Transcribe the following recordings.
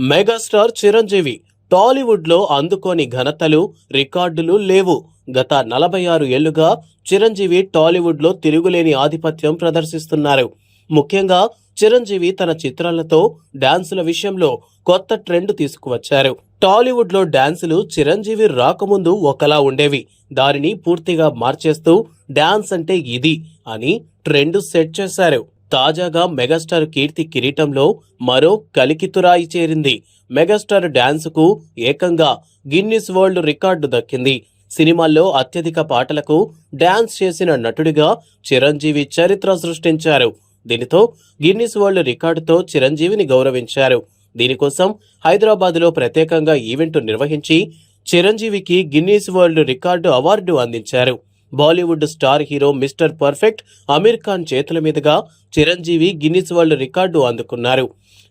Megastar Chiranjeevi టాలీవుడ్లో అందుకోని ఘనతలు రికార్డులు లేవు. గత నలభై ఆరు ఏళ్ళుగా చిరంజీవి టాలీవుడ్లో తిరుగులేని ఆధిపత్యం ప్రదర్శిస్తున్నారు. ముఖ్యంగా చిరంజీవి తన చిత్రాలతో డాన్సుల విషయంలో కొత్త ట్రెండ్ తీసుకువచ్చారు. టాలీవుడ్లో డాన్సులు చిరంజీవి రాకముందు ఒకలా ఉండేవి. దానిని పూర్తిగా మార్చేస్తూ డాన్స్ అంటే ఇది అని ట్రెండ్ సెట్ చేశారు. తాజాగా మెగాస్టార్ కీర్తి కిరీటంలో మరో కలికితురాయి చేరింది. మెగాస్టార్ డ్యాన్స్కు ఏకంగా గిన్నిస్ వరల్డ్ రికార్డు దక్కింది. సినిమాల్లో అత్యధిక పాటలకు డాన్స్ చేసిన నటుడిగా చిరంజీవి చరిత్ర సృష్టించారు. దీనితో గిన్నిస్ వరల్డ్ రికార్డుతో చిరంజీవిని గౌరవించారు. దీనికోసం హైదరాబాద్లో ప్రత్యేకంగా ఈవెంట్ నిర్వహించి చిరంజీవికి గిన్నీస్ వరల్డ్ రికార్డు అవార్డు అందించారు. Bollywood star hero mister perfect Aamir Khan చేతుల మీదుగా చిరంజీవి గిన్నిస్ వరల్డ్ రికార్డు అందుకున్నారు.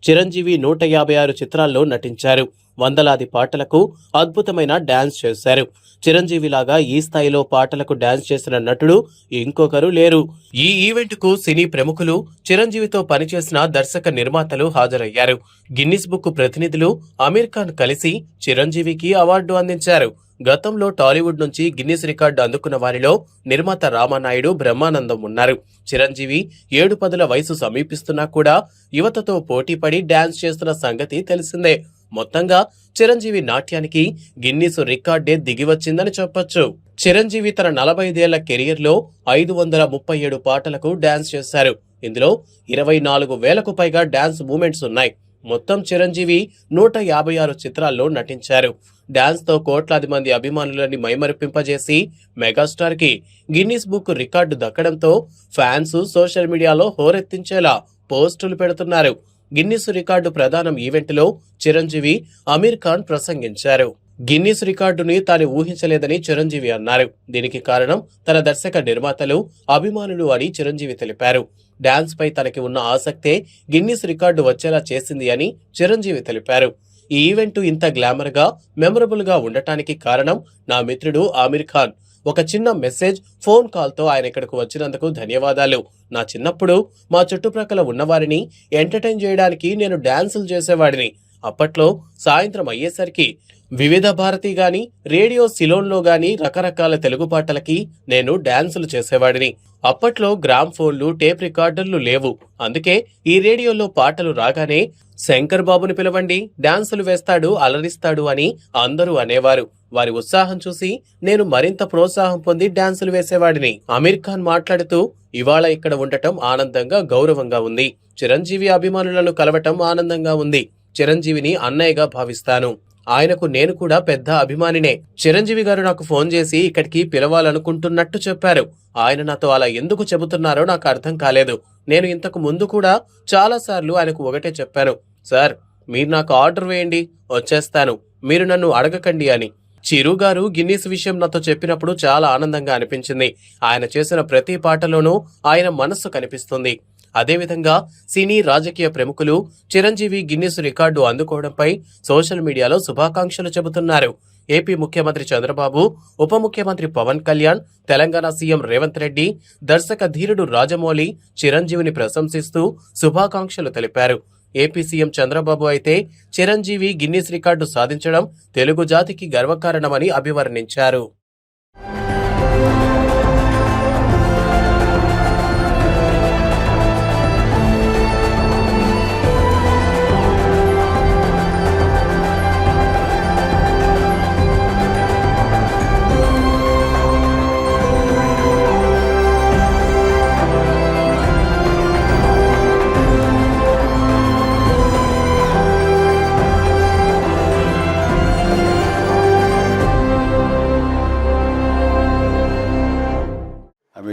చిరంజీవి నూట యాభై ఆరు చిత్రాల్లో నటించారు. వందలాది పాటలకు అద్భుతమైన డాన్స్ చేశారు. చిరంజీవిలాగా ఈ స్థాయిలో పాటలకు డాన్స్ చేసిన నటుడు ఇంకొకరు లేరు. ఈ ఈవెంట్కు సినీ ప్రముఖులు చిరంజీవితో పనిచేసిన దర్శక నిర్మాతలు హాజరయ్యారు. గిన్నిస్ బుక్ ప్రతినిధులు అమీర్ ఖాన్ కలిసి చిరంజీవికి అవార్డు అందించారు. గతంలో టాలీవుడ్ నుంచి గిన్నిస్ రికార్డు అందుకున్న వారిలో నిర్మాత రామానాయుడు బ్రహ్మానందం ఉన్నారు. చిరంజీవి ఏడు పదుల వయసు సమీపిస్తున్నా కూడా యువతతో పోటీపడి డాన్స్ చేస్తున్న సంగతి తెలిసిందే. మొత్తంగా చిరంజీవి నాట్యానికి గిన్నీస్ రికార్డే దిగివచ్చిందని చెప్పొచ్చు. చిరంజీవి తన నలభై ఐదేళ్ళ కెరియర్లో ఐదు వందల ముప్పై ఏడు పాటలకు డాన్స్ చేశారు. ఇందులో ఇరవై నాలుగు వేలకు పైగా డాన్స్ మూమెంట్స్ ఉన్నాయి. మొత్తం చిరంజీవి నూట యాభై ఆరు చిత్రాల్లో నటించారు. డాన్స్తో కోట్లాది మంది అభిమానులని మైమరిపింపజేసి మెగాస్టార్కి గిన్నీస్ గిన్నిస్ బుక్ రికార్డు దక్కడంతో ఫ్యాన్స్ సోషల్ మీడియాలో హోరెత్తించేలా పోస్టులు పెడుతున్నారు. గిన్నిస్ రికార్డు ప్రధానం ఈవెంట్లో చిరంజీవి అమీర్ ఖాన్ ప్రసంగించారు. గిన్నిస్ రికార్డుని తాను ఊహించలేదని చిరంజీవి అన్నారు. దీనికి కారణం తన దర్శక నిర్మాతలు అభిమానులు అని చిరంజీవి తెలిపారు. డాన్స్ పై తనకి ఉన్న ఆసక్తే గిన్నిస్ రికార్డు వచ్చేలా చేసింది అని చిరంజీవి తెలిపారు. ఈ ఈవెంట్ ఇంత గ్లామర్గా మెమరబుల్గా ఉండటానికి కారణం నా మిత్రుడు ఆమిర్ ఖాన్. ఒక చిన్న మెసేజ్ ఫోన్ కాల్తో ఆయన ఇక్కడకు వచ్చినందుకు ధన్యవాదాలు. నా చిన్నప్పుడు మా చుట్టుప్రక్కల ఉన్నవారిని ఎంటర్టైన్ చేయడానికి నేను డాన్సులు చేసేవాడిని. అప్పట్లో సాయంత్రం అయ్యేసరికి వివిధ భారతి గాని రేడియో సిలోన్లో గాని రకరకాల తెలుగు పాటలకి నేను డాన్సులు చేసేవాడిని. అప్పట్లో గ్రామ్ ఫోన్లు టేప్ రికార్డర్లు లేవు. అందుకే ఈ రేడియోలో పాటలు రాగానే శంకర్ బాబుని పిలవండి డాన్సులు వేస్తాడు అలరిస్తాడు అని అందరూ అనేవారు. వారి ఉత్సాహం చూసి నేను మరింత ప్రోత్సాహం పొంది డాన్సులు వేసేవాడిని. అమీర్ ఖాన్ మాట్లాడుతూ ఇవాళ ఇక్కడ ఉండటం ఆనందంగా గౌరవంగా ఉంది. చిరంజీవి అభిమానులను కలవటం ఆనందంగా ఉంది. చిరంజీవిని అన్నయ్యగా భావిస్తాను. ఆయనకు నేను కూడా పెద్ద అభిమానినే. చిరంజీవి గారు నాకు ఫోన్ చేసి ఇక్కడికి పిలవాలనుకుంటున్నట్టు చెప్పారు. ఆయన నాతో అలా ఎందుకు చెబుతున్నారో నాకు అర్థం కాలేదు. నేను ఇంతకు ముందు కూడా చాలా సార్లు ఆయనకు ఒకటే చెప్పాను. సార్ మీరు నాకు ఆర్డర్ వేయండి వచ్చేస్తాను. మీరు నన్ను అడగకండి అని. చిరు గారు గిన్నీస్ విషయం నాతో చెప్పినప్పుడు చాలా ఆనందంగా అనిపించింది. ఆయన చేసిన ప్రతి పాటలోనూ ఆయన మనస్సు కనిపిస్తుంది. అదేవిధంగా సినీ రాజకీయ ప్రముఖులు చిరంజీవి గిన్నిస్ రికార్డు అందుకోవడంపై సోషల్ మీడియాలో శుభాకాంక్షలు చెబుతున్నారు. ఏపీ ముఖ్యమంత్రి చంద్రబాబు ఉప ముఖ్యమంత్రి పవన్ కళ్యాణ్ తెలంగాణ సీఎం రేవంత్ రెడ్డి దర్శక ధీరుడు రాజమౌళి చిరంజీవిని ప్రశంసిస్తూ శుభాకాంక్షలు తెలిపారు. ఏపీ సీఎం చంద్రబాబు అయితే చిరంజీవి గిన్నిస్ రికార్డు సాధించడం తెలుగు జాతికి గర్వకారణమని అభివర్ణించారు.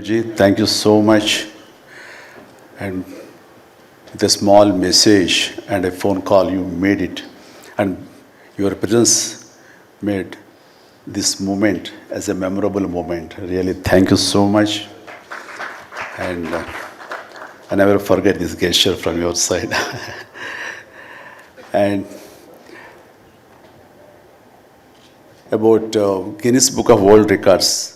Thank you so much. And a small message and a phone call, you made it. And your presence made this moment as a memorable moment. Really, thank you so much. And uh, I never forget this gesture from your side. and about uh, Guinness Book of World Records.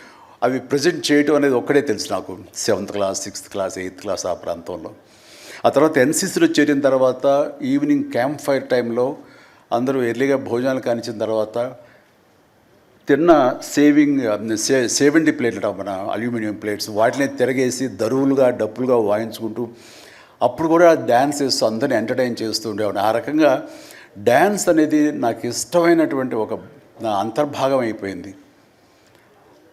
అవి present చేయటం అనేది ఒక్కడే తెలుసు నాకు. Seventh class sixth class eighth class ఆ ప్రాంతంలో. ఆ తర్వాత ఎన్సీసీలో చేరిన తర్వాత ఈవినింగ్ క్యాంప్ ఫైర్ టైంలో అందరూ ఎర్లీగా భోజనాలు కానిచ్చిన తర్వాత తిన్న సేవింగ్ సే సేవెంటీ ప్లేట్లు మన అల్యూమినియం ప్లేట్స్ వాటిని తిరగేసి దరువులుగా డప్పులుగా వాయించుకుంటూ అప్పుడు కూడా డ్యాన్స్ చేస్తూ అందరిని ఎంటర్టైన్ చేస్తూ ఉండేవాడిని. ఆ రకంగా డ్యాన్స్ అనేది నాకు ఇష్టమైనటువంటి ఒక నా అంతర్భాగం అయిపోయింది.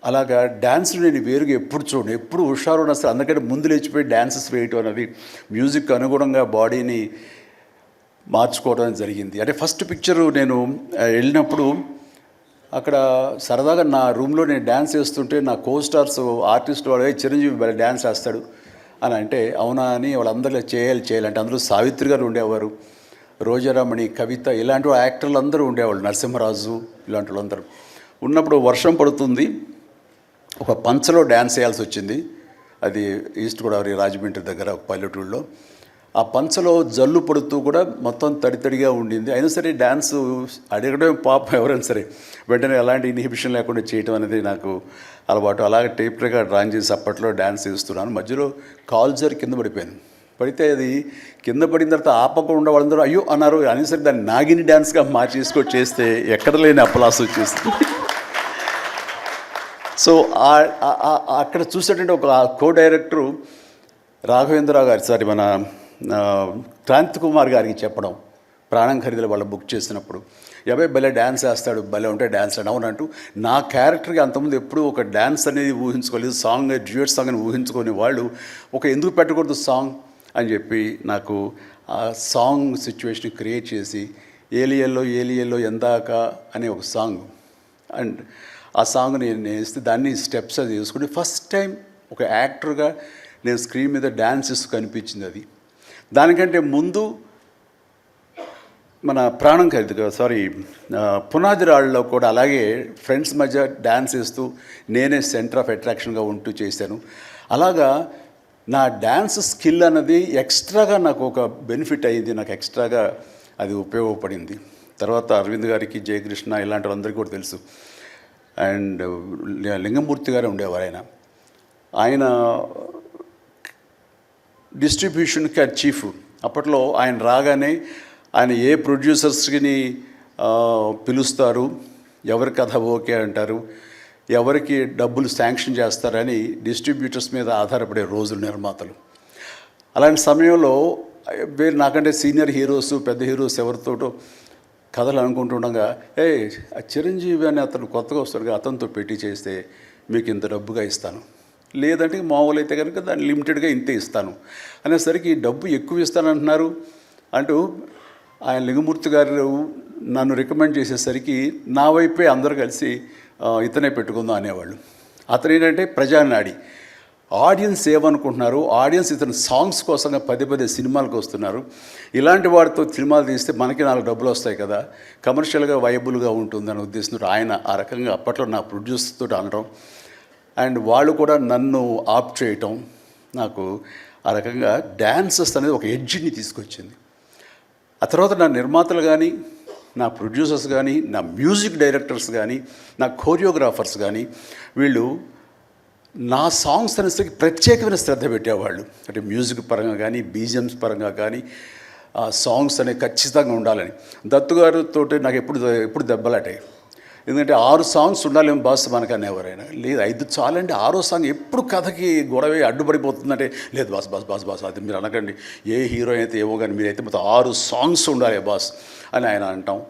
అలాగా డ్యాన్స్ నేను వేరుగా ఎప్పుడు చూడండి ఎప్పుడు హుషారు ఉన్న అసలు అందుకంటే ముందు లేచిపోయి డ్యాన్సెస్ వేయటం అనేది మ్యూజిక్ అనుగుణంగా బాడీని మార్చుకోవడం జరిగింది. అంటే ఫస్ట్ పిక్చరు నేను వెళ్ళినప్పుడు అక్కడ సరదాగా నా రూమ్లో నేను డ్యాన్స్ చేస్తుంటే నా కో స్టార్స్ ఆర్టిస్ట్ వాళ్ళే చిరంజీవి భలే డ్యాన్స్ వేస్తాడు అని అంటే అవునా అని వాళ్ళందరూ చేయాలి చేయాలంటే అందరూ సావిత్రి గారు ఉండేవారు రోజారామణి కవిత ఇలాంటి యాక్టర్లు అందరూ ఉండేవాళ్ళు నరసింహరాజు ఇలాంటి వాళ్ళందరూ. ఉన్నప్పుడు వర్షం పడుతుంది ఒక పంచలో డ్యాన్స్ వేయాల్సి వచ్చింది. అది ఈస్ట్ గోదావరి రాజమండ్రి దగ్గర ఒక పల్లెటూరులో ఆ పంచలో జల్లు పడుతూ కూడా మొత్తం తడి తడిగా ఉండింది. అయినా సరే డ్యాన్స్ అడగడం పాపం ఎవరైనా సరే. వెంటనే ఎలాంటి ఇన్హిబిషన్ లేకుండా చేయటం అనేది నాకు అలవాటు. అలాగే టేప్ రికార్డ్ డ్రాయింగ్ చేసి అప్పట్లో డ్యాన్స్ చేస్తున్నాను. మధ్యలో కాల్జర్ కింద పడిపోయాను పడితే అది కింద పడిన తర్వాత ఆపకుండా వాళ్ళందరూ అయ్యో అన్నారు. అని సరే దాన్ని నాగిని డ్యాన్స్గా మార్చేసుకొని చేస్తే ఎక్కడ లేని అప్పలాస్ వచ్చేస్తుంది. సో అక్కడ చూసేటువంటి ఒక కో డైరెక్టరు రాఘవేంద్రరావు గారి సారీ మన క్రాంతి కుమార్ గారికి చెప్పడం ప్రాణం ఖరీదులు వాళ్ళు బుక్ చేసినప్పుడు. ఎవై భలే డ్యాన్స్ వేస్తాడు భలే ఉంటే డ్యాన్స్ అని అవునంటూ నా క్యారెక్టర్కి అంతకుముందు ఎప్పుడూ ఒక డ్యాన్స్ అనేది ఊహించుకోలేదు సాంగ్ డ్యూయట్ సాంగ్ అని ఊహించుకొని వాళ్ళు ఒక ఎందుకు పెట్టకూడదు సాంగ్? అని చెప్పి నాకు ఆ సాంగ్ సిచ్యువేషన్ క్రియేట్ చేసి ఏలియల్లో ఏలియల్లో ఎందాక అనే ఒక సాంగ్. అండ్ ఆ సాంగ్ నేను వేస్తే దాన్ని స్టెప్స్ అది వేసుకుని ఫస్ట్ టైం ఒక యాక్టర్గా నేను స్క్రీన్ మీద డ్యాన్స్ ఇస్తూ కనిపించింది అది. దానికంటే ముందు మన ప్రాణం ఖరీదు సారీ పునాది రాళ్ళలో కూడా అలాగే ఫ్రెండ్స్ మధ్య డ్యాన్స్ వేస్తూ నేనే సెంటర్ ఆఫ్ అట్రాక్షన్గా ఉంటూ చేశాను. అలాగా నా డ్యాన్స్ స్కిల్ అన్నది ఎక్స్ట్రాగా నాకు ఒక బెనిఫిట్ అయ్యింది నాకు ఎక్స్ట్రాగా అది ఉపయోగపడింది. తర్వాత అరవింద్ గారికి జయకృష్ణ ఇలాంటి వాళ్ళందరికీ కూడా తెలుసు. అండ్ లింగమూర్తి గారు ఉండేవారు ఆయన. ఆయన డిస్ట్రిబ్యూషన్కి అది చీఫ్. అప్పట్లో ఆయన రాగానే ఆయన ఏ ప్రొడ్యూసర్స్ని పిలుస్తారు ఎవరి కథ ఓకే అంటారు ఎవరికి డబ్బులు శాంక్షన్ చేస్తారని డిస్ట్రిబ్యూటర్స్ మీద ఆధారపడే రోజులు నిర్మాతలు. అలాంటి సమయంలో వేరు నాకంటే సీనియర్ హీరోస్ పెద్ద హీరోస్ ఎవరితోటో కథలు అనుకుంటుండగా ఏ ఆ చిరంజీవి అని అతను కొత్తగా వస్తాడుగా అతనితో పెట్టి చేస్తే మీకు ఇంత డబ్బుగా ఇస్తాను. లేదంటే మామూలు అయితే కనుక దాన్ని లిమిటెడ్గా ఇంతే ఇస్తాను. అనేసరికి డబ్బు ఎక్కువ ఇస్తానంటున్నారు. అంటూ ఆయన లింగమూర్తి గారు నన్ను రికమెండ్ చేసేసరికి నా వైపే అందరు కలిసి ఇతనే పెట్టుకుందాం అనేవాళ్ళు. అతను ఏంటంటే ప్రజానాడి. ఆడియన్స్ ఏమనుకుంటున్నారు? ఆడియన్స్ ఇతను సాంగ్స్ కోసంగా పదే పదే సినిమాలకు వస్తున్నారు. ఇలాంటి వాడితో సినిమాలు తీస్తే మనకి నాలుగు డబ్బులు వస్తాయి కదా. కమర్షియల్గా వైబుల్గా ఉంటుందని ఉద్దేశంతో ఆయన ఆ రకంగా అప్పట్లో నా ప్రొడ్యూసర్తో అనడం. అండ్ వాళ్ళు కూడా నన్ను ఆప్ చేయటం. నాకు ఆ రకంగా డ్యాన్సెస్ అనేది ఒక ఎడ్జిని తీసుకొచ్చింది. ఆ తర్వాత నా నిర్మాతలు కానీ నా ప్రొడ్యూసర్స్ కానీ నా మ్యూజిక్ డైరెక్టర్స్ కానీ నా కోరియోగ్రాఫర్స్ కానీ వీళ్ళు నా సాంగ్స్ అనేసరికి ప్రత్యేకమైన శ్రద్ధ పెట్టేవాళ్ళు. అంటే మ్యూజిక్ పరంగా కానీ బీజిఎమ్స్ పరంగా కానీ ఆ సాంగ్స్ అనేవి ఖచ్చితంగా ఉండాలని. దత్తు గారితో నాకు ఎప్పుడు ఎప్పుడు దెబ్బలాటాయి ఎందుకంటే ఆరు సాంగ్స్ ఉండాలేమో బాస్ మనకని ఎవరైనా లేదు ఐదు చాలండి. ఆరో సాంగ్ ఎప్పుడు కథకి గొడవ అడ్డుపడిపోతుందంటే లేదు బాస్ బాస్ బాస్ బాస్ అది మీరు అనకండి. ఏ హీరో అయితే ఏమో కానీ మీరైతే మొత్తం ఆరు సాంగ్స్ ఉండాలి బాస్ అని ఆయన అంటాం.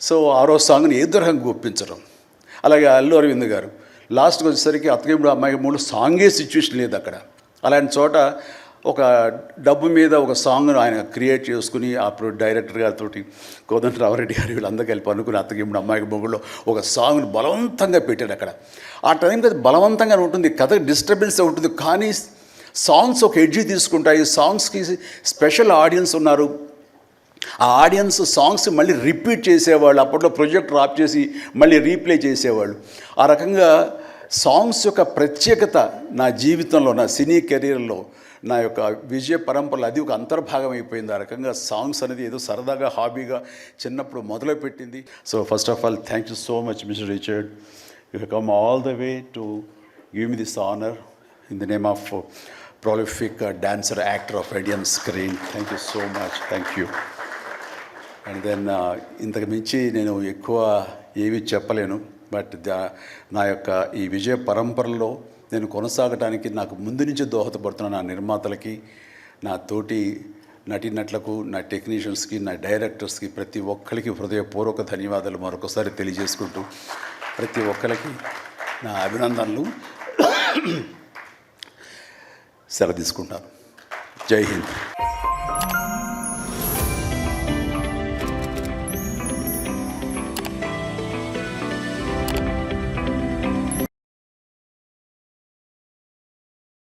సో ఆరో సాంగ్ని ఏ రకంగా ఒప్పించడం అలాగే అల్లు అరవింద్ గారు. లాస్ట్కి వచ్చేసరికి అత్తగిప్పుడు అమ్మాయి మూడు సాంగే సిచ్యువేషన్ లేదు అక్కడ. అలాంటి చోట ఒక డబ్బు మీద ఒక సాంగ్ను ఆయన క్రియేట్ చేసుకుని అప్పుడు డైరెక్టర్ గారితో కోదండ రామరెడ్డి గారు వీళ్ళందరూ కలిపి అనుకుని అత్తగిప్పుడు అమ్మాయికి బొగ్గులో ఒక సాంగ్ను బలవంతంగా పెట్టాడు అక్కడ. ఆ టైంకి అది బలవంతంగా ఉంటుంది కథ డిస్టర్బెన్స్ ఉంటుంది కానీ సాంగ్స్ ఒక ఎడ్జి తీసుకుంటాయి సాంగ్స్కి స్పెషల్ ఆడియన్స్ ఉన్నారు. ఆ ఆడియన్స్ సాంగ్స్ మళ్ళీ రిపీట్ చేసేవాళ్ళు అప్పట్లో ప్రొజెక్టర్ ఆఫ్ చేసి మళ్ళీ రీప్లే చేసేవాళ్ళు ఆ రకంగా సాంగ్స్ యొక్క ప్రత్యేకత నా జీవితంలో నా సినీ కెరీర్లో నా యొక్క విజయ పరంపరలో అది ఒక అంతర్భాగం అయిపోయింది ఆ రకంగా సాంగ్స్ అనేది ఏదో సరదాగా హాబీగా చిన్నప్పుడు మొదలుపెట్టింది so first of all thank you so much mister Richard you come all the way to give me this honour in the name of prolific uh, dancer actor of Indian screen. Thank you so much. Thank you. And then uh, ఇంతకు మించి నేను ఎక్కువ ఏమీ చెప్పలేను. But దా నా యొక్క ఈ విజయ పరంపరలో నేను కొనసాగటానికి నాకు ముందు నుంచి దోహదపడుతున్న నా నిర్మాతలకి నా తోటి నటీనటులకు నా టెక్నీషియన్స్కి నా డైరెక్టర్స్కి ప్రతి ఒక్కరికి హృదయపూర్వక ధన్యవాదాలు మరొకసారి తెలియజేసుకుంటూ ప్రతి ఒక్కరికి నా అభినందనలు సెలవు తీసుకుంటాను జై హింద్.